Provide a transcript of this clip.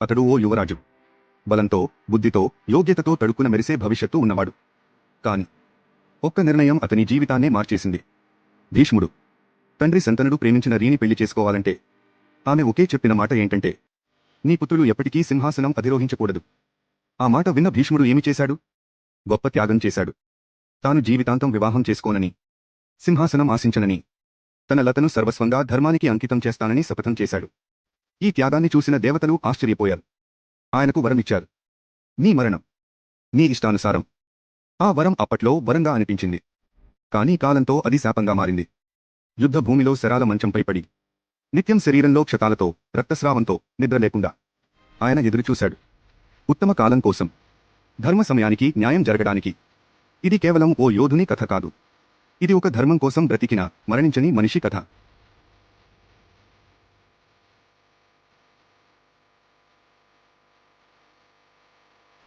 అతడు ఓ యువరాజు. బలంతో బుద్ధితో యోగ్యతతో తడుక్కున మెరిసే భవిష్యత్తు ఉన్నవాడు. కాని ఒక్క నిర్ణయం అతని జీవితాన్నే మార్చేసింది. భీష్ముడు తండ్రి సంతనుడు ప్రేమించిన రీని పెళ్ళి చేసుకోవాలంటే ఆమె ఒకే చెప్పిన మాట ఏంటంటే నీ పుత్రులు ఎప్పటికీ సింహాసనం అధిరోహించకూడదు. ఆ మాట విన్న భీష్ముడు ఏమి చేశాడు? గొప్ప త్యాగం చేశాడు. తాను జీవితాంతం వివాహం చేసుకోనని సింహాసనం ఆశించనని తన లతను సర్వస్వంగా ధర్మానికి అంకితం చేస్తానని శపథం చేశాడు. ఈ త్యాగాన్ని చూసిన దేవతలు ఆశ్చర్యపోయారు. ఆయనకు వరమిచ్చారు. నీ మరణం. నీ ఇష్టానుసారం. ఆ వరం అప్పట్లో వరంగా అనిపించింది. కానీ కాలంతో అది శాపంగా మారింది. యుద్ధ భూమిలో శరాల మంచంపై పడి. నిత్యం శరీరంలో క్షతాలతో రక్తస్రావంతో నిద్ర లేకుండా ఆయన ఎదురుచూశాడు. ఉత్తమ కాలం కోసం. ధర్మ సమయానికి న్యాయం జరగడానికి. ఇది కేవలం ఓ యోధుని కథ కాదు. ఇది ఒక ధర్మం కోసం బ్రతికిన మరణించని మనిషి కథ.